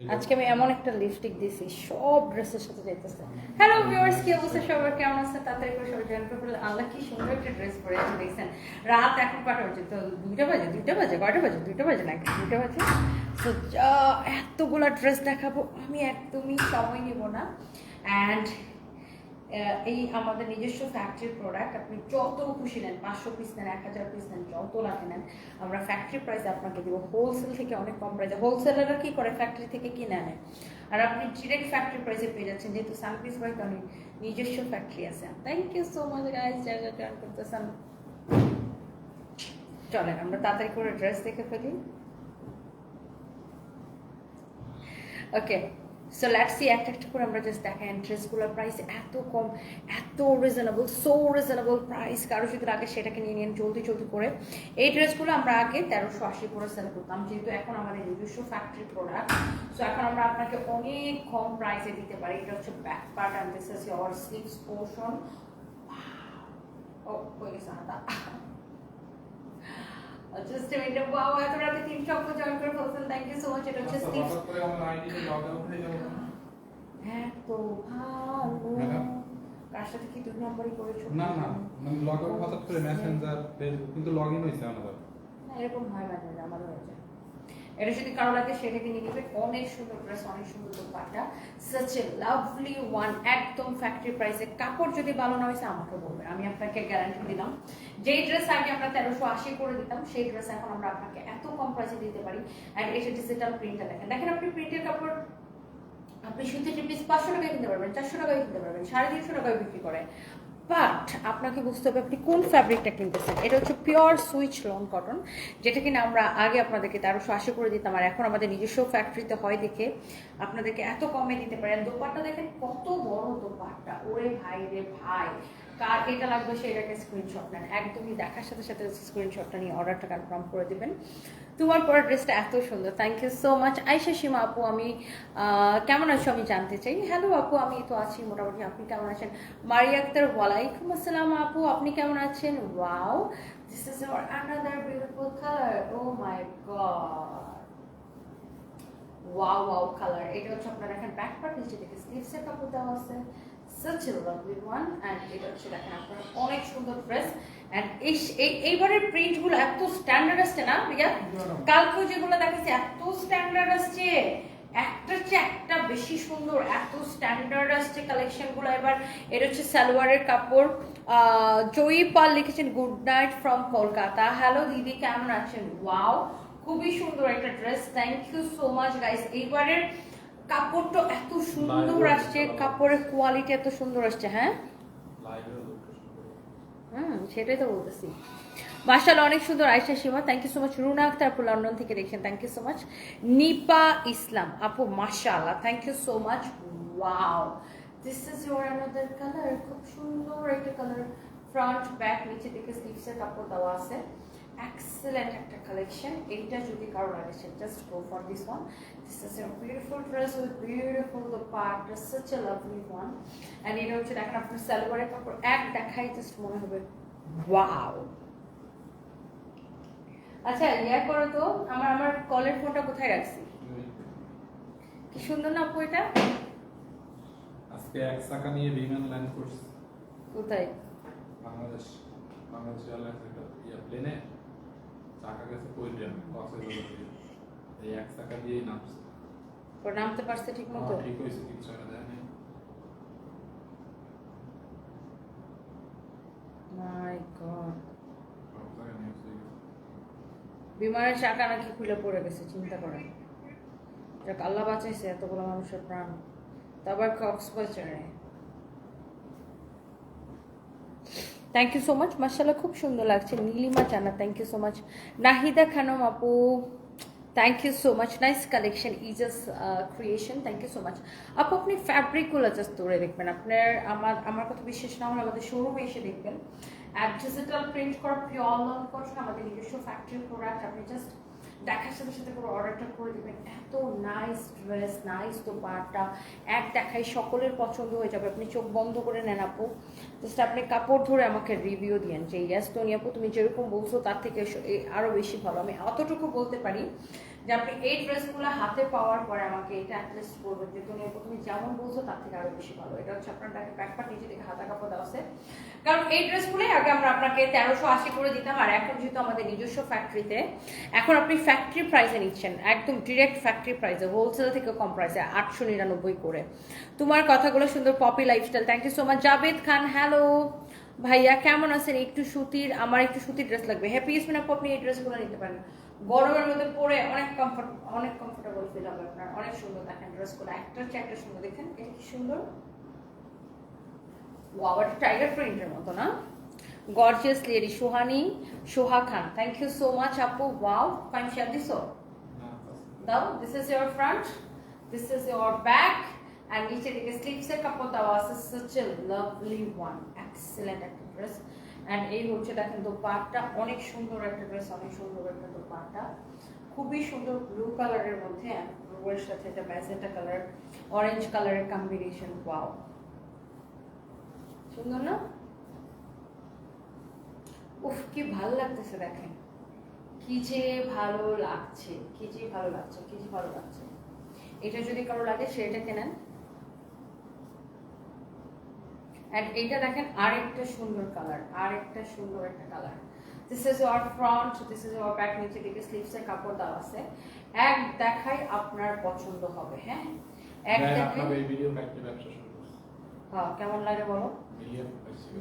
আজকে আমি এমন একটা লিপস্টিক দিছি সব ড্রেসের সাথে যাইতেছে। হ্যালো ভিউয়ার্স কি অবস্থা? সবার কেমন আছে তাড়াতাড়ি করে সবাই জয়েন করে ফেলে আল্লাহ কি সুন্দর একটা ড্রেস পরে আছে দেখছেন? রাত এখন কটা বাজে তো দুইটা বাজে দুইটা বাজে, কয়টা বাজে? দুইটা বাজে নাকি? দুইটা বাজে? তো এতগুলা ড্রেস দেখাবো, আমি একদমই সময় নিব না। অ্যান্ড এই আমাদের নিজস্ব ফ্যাক্টরির প্রোডাক্ট আপনি যত খুশি নেন, পাঁচশো পিস নেন, এক হাজার পিস নেন, যত লাগে নেন, আমরা ফ্যাক্টরি প্রাইস আপনাকে দেবো। হোলসেল থেকে অনেক কম প্রাইসে হোলসেলাররা কি করে? ফ্যাক্টরি থেকে কিনে আনে। আর আপনি ডিরেক্ট ফ্যাক্টরি প্রাইসে পেয়ে যাচ্ছেন। যেহেতু সানপিস ভাই অনেক নিজস্ব ফ্যাক্টরি আছে। Thank you so much guys জায়গা জয়েন করতেছেন, চলেন, আমরা তাড়াতাড়ি করে ড্রেস দেখে ফেলি। ওকে সো লেটস সি একটা একটা করে আমরা জাস্ট দেখাই ড্রেসগুলোর প্রাইস এত কম, এত রিজনেবল সো রিজনেবল প্রাইস কারও যদি আগে সেটাকে নিয়ে নিন জলদি জলদি করে। এই ড্রেসগুলো আমরা আগে তেরোশো আশি করে সেল করতাম, যেহেতু এখন আমাদের নিজস্ব ফ্যাক্টরি প্রোডাক্ট সো এখন আমরা আপনাকে অনেক কম প্রাইসে দিতে পারি। এটা হচ্ছে back part and this is your portion ও হয়ে গেছে জাস্ট a minute. Wow এত রাতে তিনশো আপু জয়েন করে ফেলছেন থ্যাংক ইউ সো মাচ এটা হচ্ছে আউট হয়ে? এত ভালো ম্যাডাম? কার সাথে কি দুই নম্বরই করেছ না না মানে লগ আউট হঠাৎ করে মেসেঞ্জার ফেসবুক কিন্তু লগ ইন হয়েছে আমাদের এরকম হয় মাঝে মাঝে আমারও হয়ে যায় এটা যদি কারও লাগে সেটাকে নিয়ে নেবে। অনেক সুন্দর ড্রেস অনেক সুন্দর dupatta. Such a lovely one একদম ফ্যাক্টরি প্রাইসে কাপড় যদি ভালো না হয়েছে, আমাকে বলবেন আমি আপনাকে গ্যারান্টি দিলাম। যেই ড্রেস আগে আমরা তেরোশো আশি করে দিতাম, সেই ড্রেস এখন আমরা আপনাকে এত কম প্রাইসে দিতে পারি। অ্যান্ড এটা ডিজিটাল প্রিন্টটা দেখেন। দেখেন আপনি প্রিন্টের কাপড়, আপনি সুতির পিস পাঁচশো টাকায় কিনতে পারবেন, চারশো টাকায় কিনতে পারবেন, সাড়ে তিনশো টাকায় বিক্রি করে। বাট আপনাকে বুঝতে হবে আপনি কোন ফ্যাব্রিকটা কিনতেছেন? এটা হচ্ছে পিওর সুইচ লং কটন যেটা কিনা আমরা আগে আপনাদেরকে তেরোশো আশি করে দিতাম, আর এখন আমাদের নিজস্ব ফ্যাক্টরিতে হয় দেখে আপনাদেরকে এত কমে দিতে পারেন। দোপাট্টা দেখেন কত বড় দোপাট্টা। ওরে ভাই রে ভাই। কার এটা লাগবে সেটাকে স্ক্রিনশট নেন। একদমই দেখার সাথে সাথে স্ক্রিনশটটা নিয়ে অর্ডারটা কনফার্ম করে দিবেন। তোমার পর ড্রেসটা এত সুন্দর। থ্যাংক ইউ সো মাচ আইসা সীমা আপু, আমি কেমন আছো আমি জানতে চাই। হ্যালো আপু, আমি তো আছি মোটামুটি। আপনি কেমন আছেন? মারিয়া আক্তার, ওয়ালাইকুম আসসালাম আপু। আপনি কেমন আছেন? Wow this is your another beautiful colour oh my god wow wow colour এটা হচ্ছে আপনারা এখন ব্যাক পার্ট নিচে থেকে স্লিভসের কাপড় দেওয়া আছে। Such a lovely one and এটা হচ্ছে দেখেন আপনারা অনেক সুন্দর ড্রেস and এই এই- এইবারের প্রিন্টগুলো এত স্ট্যান্ডার্ড আসছে না রিয়া কালকে যেগুলো দেখাচ্ছে এত স্ট্যান্ডার্ড আসছে একটা চেয়ে একটা বেশি সুন্দর এত স্ট্যান্ডার্ড আসছে কালেকশনগুলো এবার এটা হচ্ছে সালোয়ারের কাপড়। জয়ী পাল লিখেছেন good night from Kolkata hello দিদি কেমন আছেন? ওয়াও খুবই সুন্দর একটা dress thank you so much guys এইবারের কাপড়টা এত সুন্দর আসছে কাপড়ের কোয়ালিটি এত সুন্দর আসছে হ্যাঁ? হুম সেটাই তো বলতেছি। মার্শাল অনেক সুন্দর Ayesha Seema. Thank you so much Runa Akter আপু লন্ডন থেকে দেখছেন। Thank you so much Nipa Islam. আপু মার্শাল্লাহ thank you so much wow this is your another colour খুব সুন্দর একটা কালার ফ্রন্ট ব্যাক নিচে থেকে স্লিভসের কাপড় দেওয়া আছে। এক্সেলেন্ট একটা কালেকশন এইটা যদি কারও লাগে just go for this one this is a beautiful dress with beautiful part such a lovely one and এটা হচ্ছে দেখেন আপনার সালোয়ারের কাপড় এক দেখাই জাস্ট মনে হবে। ওয়াও আচ্ছা ইয়া করো তো আমার আমার কলের ফোনটা কোথায় রাখছি? কি সুন্দর না আপু এটা? আজকে এক চাকা নিয়ে বিমান ল্যান্ড করছে। কোথায়? বাংলাদেশ বাংলাদেশ এয়ারলাইন্স একটা প্লেনে। চাকা গেছে কক্সবাজার এই এক চাকা দিয়েই নামছে। নামতে পারছে ঠিক মতো ঠিক হয়েছে কিছু মাই গড। হয়ে বিমানের চাকা নাকি খুলে পড়ে গেছে চিন্তা করেন। যাক আল্লাহ বাঁচাইছে এতগুলো মানুষের প্রাণ। তারপর কক্সবাজারে থ্যাংক ইউ সো মাচ মার্শাল্লাহ খুব সুন্দর লাগছে। Nilima Jana thank you so much Nahida Khanam আপু thank you so much nice collection ইজাস creation thank you so much আপু, আপনি ফ্যাব্রিকগুলো জাস্ট ধরে দেখবেন। আপনার, আমার আমার কথা বিশ্বাস না হলে আমাদের শোরুমে এসে দেখবেন। অ্যাড ডিজিটাল প্রিন্ট করা পিওর লন করছেন আমাদের নিজস্ব ফ্যাক্টরি প্রোডাক্ট আপনি জাস্ট দেখার সাথে সাথে করে অর্ডারটা করে দেবেন। এত নাইস ড্রেস নাইস দোপাট্টা। এক দেখাই সকলের পছন্দ হয়ে যাবে। আপনি চোখ বন্ধ করে নেন আপু। জাস্ট আপনি কাপড় ধরে আমাকে রিভিউ দিয়েন যে ইয়াস টনি আপু, তুমি যেরকম বলছো, তার থেকে আরও বেশি ভালো। আমি অতটুকু বলতে পারি যে আপনি এই ড্রেসগুলো হাতে পাওয়ার পরে আমাকে এটা অ্যাটলিস্ট বলবেন যে তুমি তুমি যেমন বলছো, তার থেকে আরও বেশি ভালো। এটা হচ্ছে আপনার ব্যাকপার্ট নিচে থেকে হাতা কাপড় দেওয়া আছে। কারণ এই ড্রেসগুলোই আগে আমরা আপনাকে তেরোশো আশি করে দিতাম, আর এখন যেহেতু আমাদের নিজস্ব ফ্যাক্টরিতে এখন আপনি ফ্যাক্টরি প্রাইসে নিচ্ছেন। একদম ডিরেক্ট ফ্যাক্টরি প্রাইসে হোলসেল থেকে কম প্রাইসে আটশো নিরানব্বই করে। তোমার কথাগুলো সুন্দর Popy lifestyle thank you so much Javed Khan hello ভাইয়া, কেমন আছেন? একটু সুতির, আমার একটু সুতির ড্রেস লাগবে। হ্যাপি ইসমিন আপু আপনি এই ড্রেসগুলো নিতে পারেন। গরমের মধ্যে পরে অনেক কমফর্ট অনেক কমফোর্টেবল ফিল হবে আপনার। অনেক সুন্দর দেখেন ড্রেসগুলো একটা হচ্ছে একটা সুন্দর, দেখেন, এটা কি সুন্দর? এটা টাইগার প্রিন্টের মতো, না? Gorgeous lady Sohani, Soha Khan. Thank you so much আপু। ওয়াও কাইম শেয়ার দিছো দাও this is your front this is your back and নিচে দিকে স্লিভসের কাপড় দেওয়া আছে such a lovely one excellent একটা ড্রেস অ্যান্ড এই হচ্ছে দেখেন দোপাট্টা, অনেক সুন্দর একটা ড্রেস অনেক সুন্দর একটা দোপাট্টা। খুবই সুন্দর ব্লু কালারের মধ্যে ব্লুয়ের সাথে এটা ম্যাজেন্টা কালার অরেঞ্জ কালারের কম্বিনেশন ওয়াও সুন্দর না? উফ, কি ভালো লাগতেছে দেখেন। কি যে ভালো লাগছে, কি যে ভালো লাগছে, কি যে ভালো লাগছে। এটা যদি কারও লাগে, সেটা কেনেন। অ্যান্ড এইটা দেখেন আরেকটা সুন্দর কালার আরেকটা সুন্দর একটা colour this is our front this is our back নিচে দিকে স্লিভসের কাপড় দেওয়া আছে। এক দেখাই আপনার পছন্দ হবে হ্যাঁ? এক দেখাই। ব্যবসা শুরু হ্যাঁ কেমন লাগে বলো?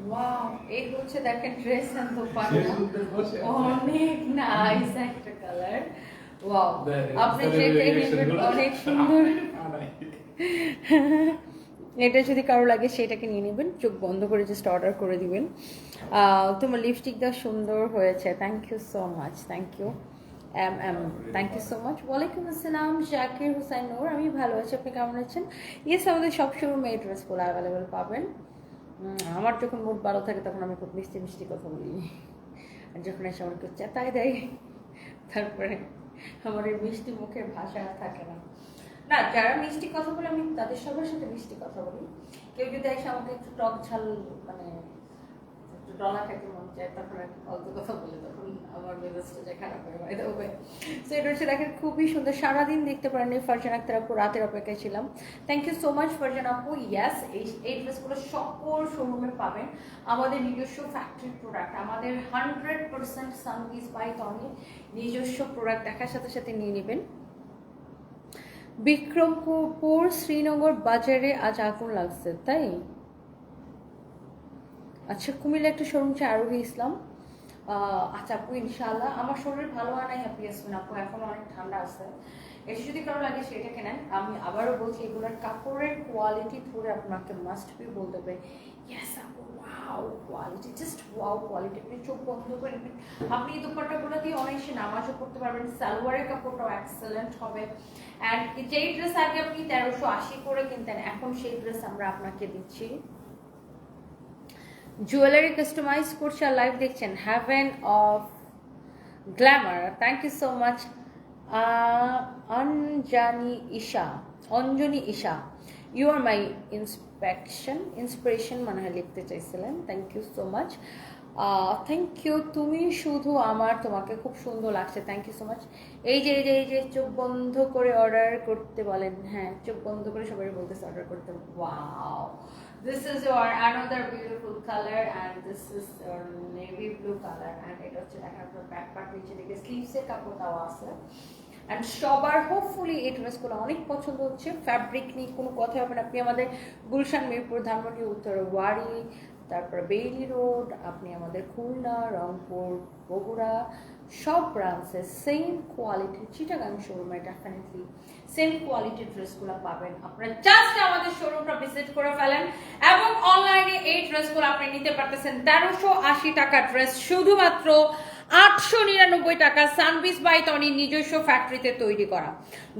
ওয়াও এই হচ্ছে দেখেন ড্রেস এন্ড দোপাট্টা। অনেক নাইস একটা কালার ওয়াও আপনি reaction অনেক সুন্দর। এটা যদি কারও লাগে সেটাকে নিয়ে নেবেন, চোখ বন্ধ করে জাস্ট অর্ডার করে দিবেন। তোমার লিপস্টিকটা সুন্দর হয়েছে। Thank you so much thank you hmm hmm thank you so much ওয়ালাইকুম আসসালাম, জাকির হুসাইন নূর, আমি ভালো আছি, আপনি কেমন আছেন? ইয়েস আমাদের সব শোরুমে এই ড্রেসগুলো অ্যাভেলেবেল পাবেন। আমার যখন মুড ভালো থাকে, তখন আমি খুব মিষ্টি মিষ্টি কথা বলি। আর যখন এসে আমার কেউ চেতাই দেয়, তারপরে আমার এই মিষ্টি মুখের ভাষা আর থাকে না। না, যারা মিষ্টি কথা বলে, আমি তাদের সবার সাথে মিষ্টি কথা বলি। কেউ যদি এসে আমাকে একটু টক ঝাল মানে একটু ডলা খাইতে মন চায়, তখন আর অল্প কথা বলে তখন আমার মেজাজটা যে খারাপ হয়ে হয় তবে সো এটা হচ্ছে দেখেন, খুবই সুন্দর। সারাদিন দেখতে পারেন ফারজান আক্তার আপু, রাতের অপেক্ষায় ছিলাম। Thank you so much Farjan আপু। ইয়াস এই ড্রেসগুলো সকল শোরুমে পাবেন। আমাদের নিজস্ব ফ্যাক্টরি প্রোডাক্ট আমাদের hundred percent Sanvis by Tony নিজস্ব প্রোডাক্ট দেখার সাথে সাথে নিয়ে নেবেন। বিক্রমপুর শ্রীনগর বাজারে আজ আগুন লাগছে, তাই? আচ্ছা কুমিল্লা একটা শোরুম হচ্ছে আরোহী ইসলাম। আচ্ছা আপু ইনশাল্লাহ আমার শরীর ভালো হয় নাই হ্যাপি আসবেন আপু, এখন অনেক ঠান্ডা আছে। এসে যদি কারও লাগে সেটা কেনেন। আমি আবারও বলছি, এগুলোর কাপড়ের কোয়ালিটি ধরে আপনাকে মাস্ট বি বলতে হবে। ইয়েস আপু wow quality just wow quality আপনি চোখ বন্ধ করে নেবেন। আপনি এই দুপাট্টাগুলো দিয়ে অনেক নামাজও করতে পারবেন। সালোয়ারের কাপড়টাও এক্সেলেন্ট হবে। অ্যান্ড যেই ড্রেস আগে আপনি তেরোশো আশি করে কিনতেন, এখন সেই ড্রেস আমরা আপনাকে দিচ্ছি। জুয়েলারি কাস্টমাইজ করছে আর লাইভ দেখছেন haven of glamour thank you so much Anjani Isha, Anjani Isha. You are my inspection inspiration মনে হয় লিখতে চাইছিলেন। Thank you so much thank you তুমি শুধু আমার, তোমাকে খুব সুন্দর লাগছে। থ্যাংক ইউ সো মাচ এই যে এই যে এই যে, চোখ বন্ধ করে অর্ডার করতে বলেন। হ্যাঁ চোখ বন্ধ করে সবাই বলতেছে অর্ডার করতে। Wow this is your another beautiful color and this is your navy blue color and এটা হচ্ছে দেখেন আপনার ব্যাক পার্ট নিচে দিকে স্লিভসের কাপড় দেওয়া আছে। অ্যান্ড সবার হোপফুলি এই ড্রেসগুলো অনেক পছন্দ হচ্ছে। ফ্যাব্রিক নিয়ে কোনো কথা হবে না। আপনি আমাদের গুলশান মিরপুর ধানমন্ডি, উত্তর ওয়ারি, তারপর বেইলি রোড, আপনি আমাদের খুলনা, রংপুর, বগুড়া, সব ব্রাঞ্চে সেম কোয়ালিটির চিটাগাং শোরুমে ডেফিনেটলি সেম কোয়ালিটির ড্রেসগুলো পাবেন। আপনারা জাস্ট আমাদের শোরুমটা ভিজিট করে ফেলেন এবং অনলাইনে এই ড্রেসগুলো আপনি নিতে পারতেছেন তেরোশো আশি টাকা ড্রেস শুধুমাত্র আটশো নিরানব্বই টাকা সানবিস বাই টনির নিজস্ব ফ্যাক্টরিতে তৈরি করা।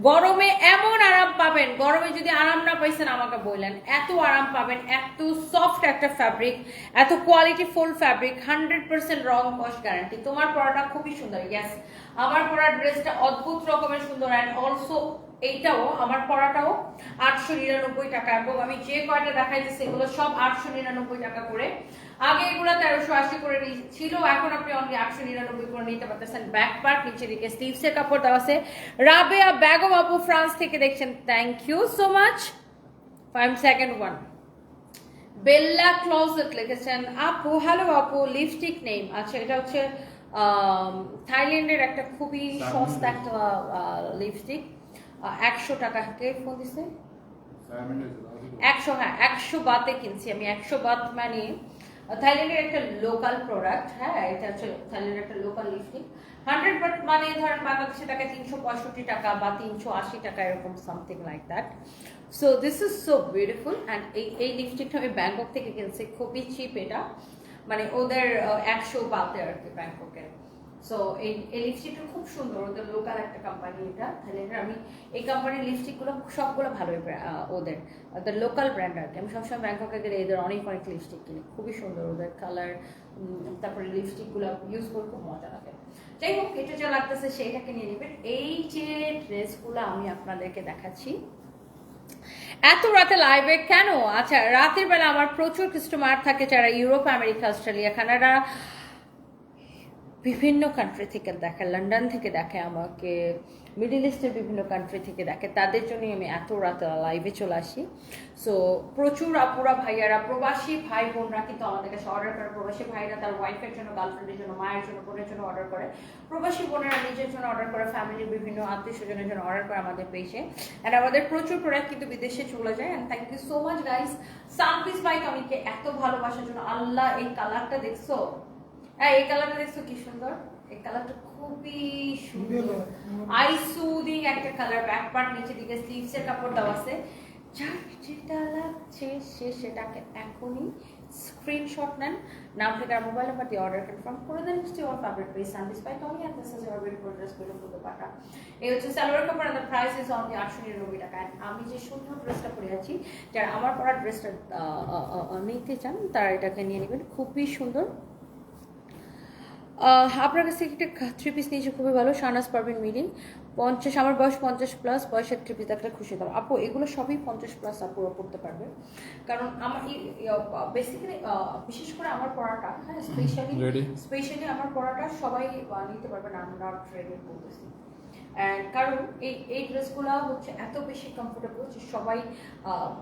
গরমে এমন আরাম পাবেন, গরমে যদি আরাম না পাইছেন আমাকে বললেন, এত আরাম পাবেন, এত সফট একটা ফ্যাব্রিক এত quality full fabric hundred percent রং কস গ্যারান্টি তোমার পরাটা খুবই সুন্দর ইয়াস আমার পরা ড্রেসটা অদ্ভুত রকমের সুন্দর অ্যান্ড অলসো এইটাও, আমার পড়াটাও আটশো নিরানব্বই টাকা। এবং আমি যে কয়টা দেখাইতেছি সেগুলো সব আটশো নিরানব্বই টাকা করে। আগে এগুলো তেরোশো আশি করে ছিল এখন আপনি অনলি আটশো নিরানব্বই করে নিতে পারতেছেন। ব্যাক পার্ট নিচে দিকে স্লিভসের কাপড় দেওয়া আছে। রাবেয়া ব্যাগো বাবু ফ্রান্স থেকে দেখছেন। Thank you so much five second one Bella closet লিখেছেন আপু হ্যালো আপু লিপস্টিক নেম আচ্ছা এটা হচ্ছে থাইল্যান্ডের একটা খুবই সস্তা একটা লিপস্টিক একশো টাকা কে ফোন দিছে. একশো হ্যাঁ একশো বাতে কিনছি আমি। একশো বাত মানে থাইল্যান্ডের একটা লোকাল প্রোডাক্ট হ্যাঁ এটা হচ্ছে থাইল্যান্ডের একটা লোকাল লিপস্টিক হান্ড্রেড বাট মানে ধরেন বাংলাদেশে টাকা তিনশো পঁয়ষট্টি টাকা বা তিনশো আশি টাকা, এরকম something like that so this is so beautiful and এই এই লিপস্টিকটা আমি ব্যাংকক থেকে কিনছি, খুবই চিপ এটা। মানে ওদের একশো বাতে আর কি ব্যাংককের সো এই এই লিপস্টিকটা খুব সুন্দর, ওদের লোকাল একটা কোম্পানি এটা থাইল্যান্ডের আমি এই কোম্পানির লিপস্টিকগুলো সবগুলো ভালোই ওদের ওদের লোকাল ব্র্যান্ড আর কি। আমি সবসময় ব্যাংককে গেলে এদের অনেক অনেক লিপস্টিক কিনি। খুবই সুন্দর ওদের কালার তারপরে লিপস্টিকগুলো ইউজ করে খুব মজা লাগে। যাই হোক, এটা যা লাগতেছে সেইটাকে নিয়ে নেবেন। এই যে ড্রেসগুলো আমি আপনাদেরকে দেখাচ্ছি। এত রাতে লাইভে কেন? আচ্ছা রাতের বেলা আমার প্রচুর কাস্টমার থাকে যারা ইউরোপ আমেরিকা অস্ট্রেলিয়া কানাডা বিভিন্ন কান্ট্রি থেকে দেখে লন্ডন থেকে দেখে, আমাকে মিডিল ইস্টের বিভিন্ন কান্ট্রি থেকে দেখে। তাদের জন্যই আমি এত রাতে লাইভে চলে আসি। সো প্রচুর আপুরা, ভাইয়ারা, প্রবাসী ভাই বোনরা কিন্তু আমাদের কাছে অর্ডার করে। প্রবাসী ভাইরা তার ওয়াইফের জন্য গার্লফ্রেন্ডের জন্য, মায়ের জন্য, বোনের জন্য অর্ডার করে। প্রবাসী বোনেরা নিজের জন্য অর্ডার করে ফ্যামিলির বিভিন্ন আত্মীয় স্বজনের জন্য অর্ডার করে আমাদের পেজে অ্যান্ড আমাদের প্রচুর প্রোডাক্ট কিন্তু বিদেশে চলে যায়। And thank you so much guys সানপিস বাইক আমাকে এত ভালোবাসার জন্য আল্লাহ এই কালারটা দেখছ হ্যাঁ এই কালারটা দেখছ কি সুন্দর? এই কালারটা খুবই সুন্দর। আই সুদিং একটা কালার ব্যাক পার্ট নিচে দিকে স্লিভস এর কাপড় দেওয়া আছে। যার যেটা লাগছে সে সেটাকে এখনই স্ক্রিনশট নেন। নাম থেকে আর মোবাইল নাম্বার দিয়ে অর্ডার কনফার্ম করে দেন। মিষ্টি ওর ফেভারিট প্রিস সানডিস by Tommy and this is our beautiful dress beautiful dupatta এই হচ্ছে সালোয়ার কাপড় আর প্রাইস ইজ অনলি আটশো নিরানব্বই টাকা। আমি যে সুন্দর ড্রেসটা পরে আছি যারা আমার পরা ড্রেসটা নিতে চান তারা এটাকে নিয়ে নেবেন। খুবই সুন্দর। আপনার কাছ থেকে একটা থ্রি পিস নিয়েছে খুবই ভালো শাহনাজ পারভিন মিলিং পঞ্চাশ আমার বয়স পঞ্চাশ প্লাস বয়সের থ্রি পিস একটা খুশি দাম আপু এগুলো সবই পঞ্চাশ প্লাস আপুরা পড়তে পারবে। কারণ আমার বেসিক্যালি বিশেষ করে আমার পড়াটা হ্যাঁ স্পেশালি স্পেশালি আমার পড়াটা সবাই নিতে পারবে না আমরা ট্রেডে বলতেছি। কারণ এই এই ড্রেসগুলো হচ্ছে এত বেশি কমফোর্টেবল যে সবাই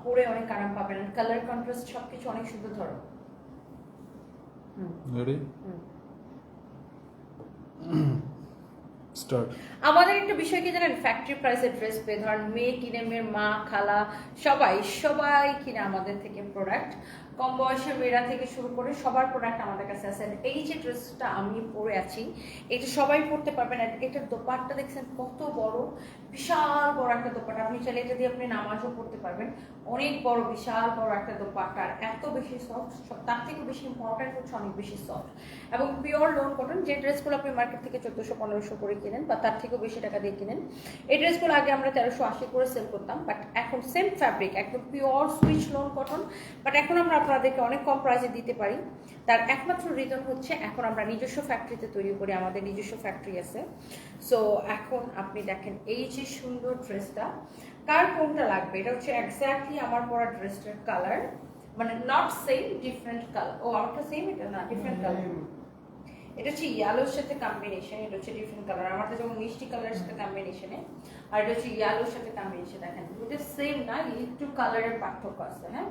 পরে অনেক আরাম পাবেন। কালার কন্ট্রাস্ট সব কিছু অনেক সুন্দর ধরো। হুম? হুম. আমাদের একটা বিষয় কি জানেন? ফ্যাক্টরি প্রাইসে ড্রেস পেয়ে, ধরেন মেয়ে কিনে, মেয়ের মা, খালা, সবাই সবাই কিনে আমাদের থেকে প্রোডাক্ট কম বয়সের মেয়েরা থেকে শুরু করে সবার প্রোডাক্ট আমাদের কাছে আছে। এই যে ড্রেসটা আমি পরে আছি, এটা সবাই পরতে পারবেন এটার দোপাট্টা দেখছেন কত বড়, বিশাল বড় একটা দোপাট্টা। আপনি চাইলে এটা দিয়ে আপনি নামাজও পড়তে পারবেন, অনেক বড়, বিশাল বড় একটা দোপাট্টা। আর এত বেশি সফট তার থেকে বেশি ইম্পর্টেন্ট হচ্ছে অনেক বেশি সফট এবং পিওর লোন কটন যে ড্রেসগুলো আপনি মার্কেট থেকে চোদ্দোশো, পনেরোশো করে কিনেন বা তার থেকেও বেশি টাকা দিয়ে কিনেন, এই ড্রেসগুলো আগে আমরা তেরোশো আশি করে সেল করতাম। বাট এখন সেম ফ্যাব্রিক একদম pure Swiss lawn cotton but এখন আমরা আপনাদেরকে অনেক কম প্রাইসে দিতে পারি। তার একমাত্র রিজন হচ্ছে এখন আমরা নিজস্ব ফ্যাক্টরিতে তৈরি করি আমাদের নিজস্ব ফ্যাক্টরি আছে। সো এখন আপনি দেখেন এই যে সুন্দর ড্রেসটা কার কোনটা লাগবে? এটা হচ্ছে এক্স্যাক্টলি আমার পরা ড্রেসটার কালার মানে নট সেম ডিফারেন্ট কালার ও আমারটা সেম এটা? না ডিফারেন্ট কালার এটা হচ্ছে ইয়ালোর সাথে কম্বিনেশন এটা হচ্ছে ডিফারেন্ট কালার আমারটা যেমন মিষ্টি কালারের সাথে কম্বিনেশনে আর এটা হচ্ছে ইয়ালোর সাথে কম্বিনেশন দেখেন দুটো সেম না একটু কালারের পার্থক্য আছে হ্যাঁ?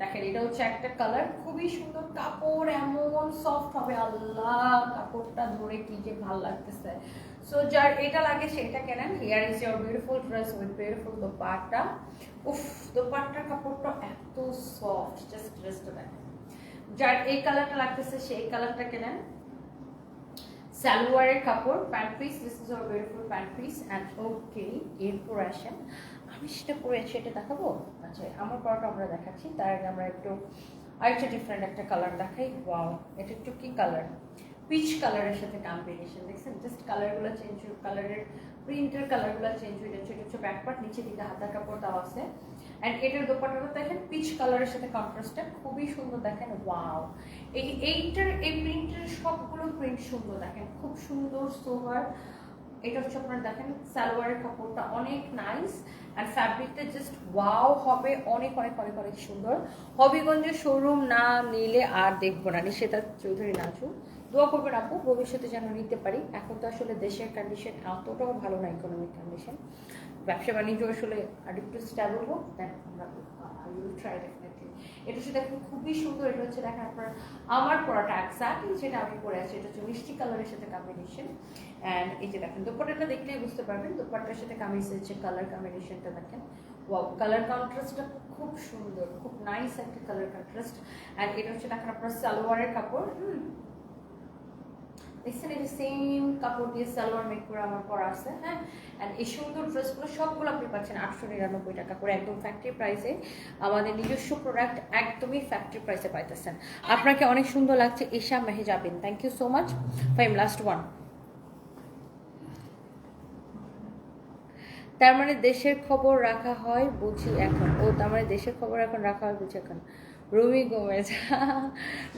দেখেন, এটা হচ্ছে একটা কালার খুবই সুন্দর কাপড়, এমন সফট হবে। আল্লাহ, কাপড়টা ধরে কি যে ভালো লাগতেছে। সো যার এটা লাগে সেটা কেনেন here is your beautiful dress with beautiful dupatta. উফ, দোপাট্টার কাপড়টা এত সফট জাস্ট ড্রেসটা দেখেন। যার এই কালারটা লাগতেছে সেই কালারটা কেনেন? সালোয়ারের কাপড় pant piece this is our beautiful pant piece and okay এরপর আসেন। আমি সেটা এটা দেখাবো? আচ্ছা আমার পরটা আমরা দেখাচ্ছি, তার আগে আমরা একটু আরেকটা ডিফারেন্ট একটা কালার দেখাই। ওয়াও এটা একটু কি কালার পিচ কালারের সাথে কম্বিনেশন দেখছেন? জাস্ট কালারগুলো চেঞ্জ কালারের প্রিন্টের কালারগুলো চেঞ্জ হয়ে যাচ্ছে। এটা হচ্ছে ব্যাক পার্ট নিচে দিকে হাতার কাপড় দেওয়া আছে। অ্যান্ড এটার দোপাটাটা দেখেন পিচ কালারের সাথে কন্ট্রাস্টটা খুবই সুন্দর দেখেন। ওয়াও এই এইটার, এই প্রিন্টের সবগুলো প্রিন্ট সুন্দর দেখেন। খুব সুন্দর সোভার এটা হচ্ছে আপনারা দেখেন, সালোয়ারের কাপড়টা অনেক নাইস অ্যান্ড ফ্যাব্রিকটা জাস্ট ওয়াও হবে, অনেক অনেক অনেক অনেক সুন্দর। হবিগঞ্জের শোরুম না নিলে আর দেখব না। নিষেধা চৌধুরী নাচু দোয়া করবেন আপু, ভবিষ্যতে যেন নিতে পারি। এখন তো আসলে দেশের কন্ডিশন এতটাও ভালো না ইকোনমিক কন্ডিশন ব্যবসা বাণিজ্য আসলে আর একটু স্ট্যাবল হোক দেন আমরা ট্রাই ডেফিনেটলি এটা হচ্ছে দেখেন, খুবই সুন্দর, এটা হচ্ছে দেখেন আপনার, আমার পরাটা এক্স্যাক্টলি যেটা আমি পরে আছি, এটা হচ্ছে মিষ্টি কালারের সাথে কম্বিনেশন অ্যান্ড এই যে দেখেন, দোপাট্টাটা দেখলেই বুঝতে পারবেন, দোপাট্টার সাথে কামিজের যে কালার কম্বিনেশনটা দেখেন। ওয়াও কালার কন্ট্রাস্টটা খুব সুন্দর, খুব নাইস একটা কালার কন্ট্রাস্ট অ্যান্ড এটা হচ্ছে দেখেন আপনার সালোয়ারের কাপড়, হুম। দেখছেন এই যে সেম কাপড় দিয়ে সালোয়ার মেক করে আমার পরা আছে হ্যাঁ অ্যান্ড এই সুন্দর ড্রেসগুলো সবগুলো আপনি পাচ্ছেন আটশো নিরানব্বই টাকা করে, একদম ফ্যাক্টরি প্রাইসে আমাদের নিজস্ব প্রোডাক্ট একদমই ফ্যাক্টরি প্রাইসে পাইতেছেন। আপনাকে অনেক সুন্দর লাগছে Isha Mehejabin. Thank you so much Faim last one তার মানে দেশের খবর রাখা হয় বুঝি এখন। ও, তার মানে দেশের খবর এখন রাখা হয় বুঝি এখন। রুমি গোমেজ।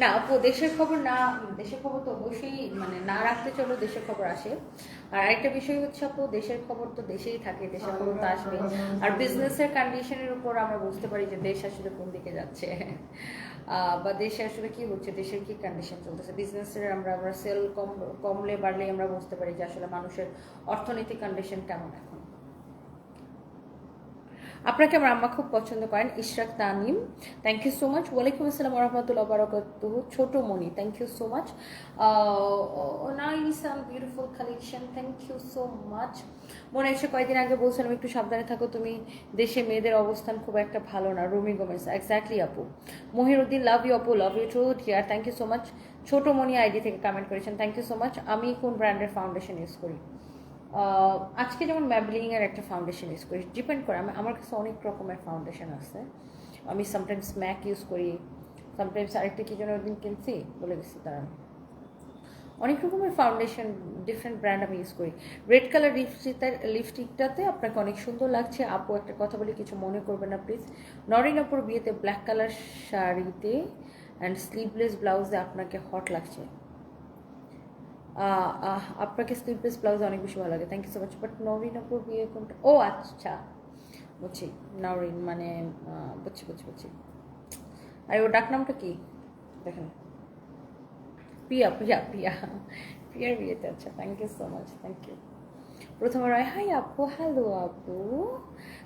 না, আপু, দেশের খবর না, দেশের খবর তো অবশ্যই মানে না রাখতে চলো দেশের খবর আসে। আর আরেকটা বিষয় হচ্ছে, আপু, দেশের খবর তো দেশেই থাকে, দেশের খবর তো আসবে আর বিজনেসের কন্ডিশনের উপর আমরা বুঝতে পারি যে দেশ আসলে কোন দিকে যাচ্ছে। বা দেশে আসলে কি হচ্ছে, দেশের কি কন্ডিশন চলতেছে? বিজনেসের আমরা আমরা সেল কম, কমলে বাড়লে আমরা বুঝতে পারি যে আসলে মানুষের অর্থনৈতিক কন্ডিশন কেমন এখন। আপনাকে আমার আম্মা খুব পছন্দ করেন, Ishrak Tanim thank you so much ওয়ালাইকুম আসসালাম রহমতুল্লাহ বারকাত ছোট মনি thank you so much nice beautiful collection thank you so much মনে হচ্ছে কয়েকদিন আগে বলছিলাম, একটু সাবধানে থাকো, তুমি দেশে মেয়েদের অবস্থান খুব একটা ভালো না। রুমি গোমেস এক্স্যাক্টলি আপু। মহিরুদ্দিন লাভ ইউ আপু love you too dear thank you so much ছোট মনি আইডি থেকে কমেন্ট করেছেন। থ্যাংক ইউ সো মাচ আমি কোন ব্র্যান্ডের ফাউন্ডেশন ইউজ করি? আজকে যেমন ম্যাবলিং এর একটা ফাউন্ডেশন ইউজ করি ডিপেন্ড করে, আমি, আমার কাছে অনেক রকমের ফাউন্ডেশন আছে। আমি সামটাইমস ম্যাক ইউজ করি সামটাইমস আরেকটা কি যেন ওদিন কিনছি, বলে গেছি তারা অনেক রকমের ফাউন্ডেশন ডিফারেন্ট ব্র্যান্ড আমি ইউজ করি। রেড কালার লিপস্টিকটা লিপস্টিকটাতে আপনাকে অনেক সুন্দর লাগছে। আপু একটা কথা বলে, কিছু মনে করবেন না প্লিজ নরিন আপুর বিয়েতে ব্ল্যাক কালার শাড়িতে অ্যান্ড স্লিভলেস ব্লাউজে আপনাকে হট লাগছে। আপনাকে স্লিভলেস ব্লাউজ অনেক বেশি ভালো লাগে। Thank you so much but Norin আপুর বিয়ে কোনটা ও আচ্ছা। বুঝছি। নরিন মানে বুঝছি বুঝছি বুঝছি। আর, ওর ডাক নামটা কি? দেখেন। পিয়া পিয়া পিয়া। পিয়ার বিয়েতে আচ্ছা thank you so much thank you প্রথমে রায় হাই আপু হ্যালো আপু।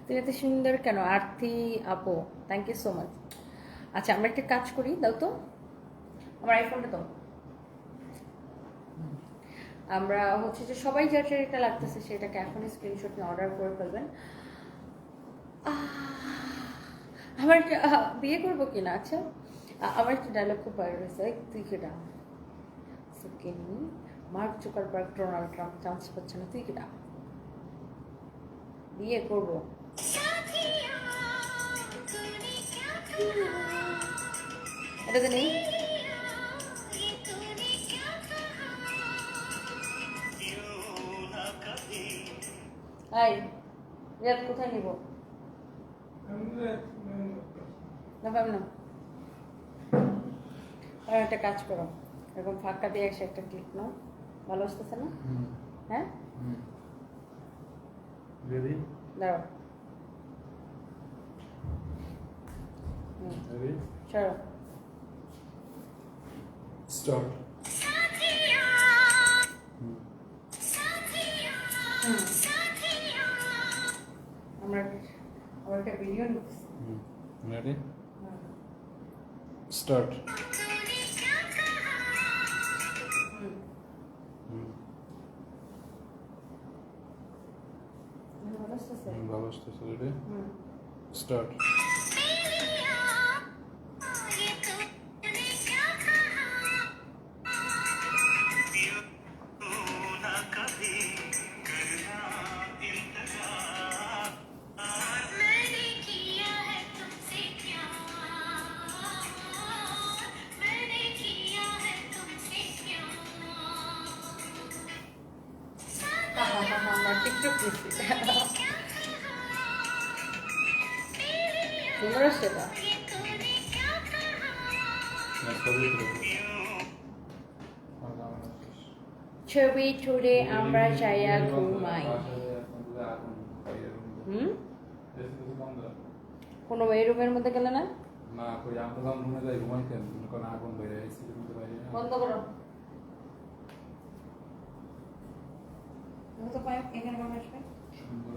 তুমি এত সুন্দর কেন? আরতি আপু থ্যাংক ইউ সো মাচ আচ্ছা আমরা একটা কাজ করি, দাও তো। আমার আইফোনটা দাও। আমরা হচ্ছে যে সবাই যার যেটা লাগতেছে সেটাকে এখনই স্ক্রিনশট নিয়ে অর্ডার করে ফেলবেন। আমার বিয়ে করব কিনা? আচ্ছা আমার একটা ডায়লগ খুব ভালো এই, তুই কেটা সুকিনি Mark Zuckerberg Donald Trump chance পাচ্ছে না। তুই কেটা বিয়ে করব। এটাতে নেই? হাই রিয়াদ কোথায় নিব? না আর একটা কাজ করো। এরকম ফাঁকা দিয়ে এসে একটা ক্লিক নাও। ভালো আসতেছে না? হ্যাঁ? রেডি দাঁড়াও রেডি সরো। স্টার্ট হুম। আমরা আমরা একটা ভিডিও রেডি স্টার্ট হুম। ভালো আসতেছে। রেডি স্টার্ট ছবি ছুড়ে আমরা চাইয়া ঘুমাই। হুম? কোনো এই রুমের মধ্যে গেলে না? না কই আমরা যখন রুমে যাই করেন আগুন রুমে বাইরে বন্ধ করো। তো এখানে আসবে? সুন্দর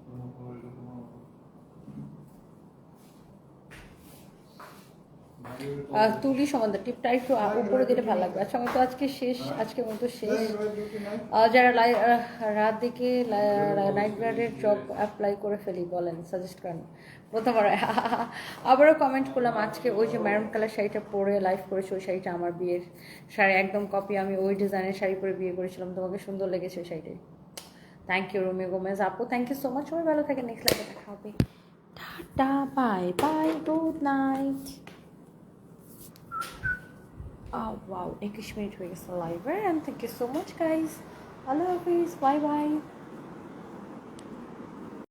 তুলি সমান্তর টিপটা একটু উপরে দিলে ভালো লাগবে। আচ্ছা আমার তো আজকে শেষ আজকের মতো শেষ। যারা রাত দিকে নাইট গার্ডের জব অ্যাপ্লাই করে ফেলি বলেন সাজেস্ট করেন। প্রথমবার আবারও কমেন্ট করলাম, আজকে ওই যে ম্যারুন কালার শাড়িটা পরে লাইভ করেছে, ওই শাড়িটা আমার বিয়ের শাড়ি, একদম কপি আমি ওই ডিজাইনের শাড়ি পরে বিয়ে করেছিলাম, তোমাকে সুন্দর লেগেছে ওই শাড়িটাই। থ্যাংক ইউ রুমি গোমেজ আপু। থ্যাংক ইউ সো মাচ সবাই ভালো থাকে নেক্সট লাইভে দেখা হবে। Tata bye bye good night Oh wow, 21 minutes হয়ে গেছে লাইভে and thank you so much guys. আল্লাহ হাফিজ বাই বাই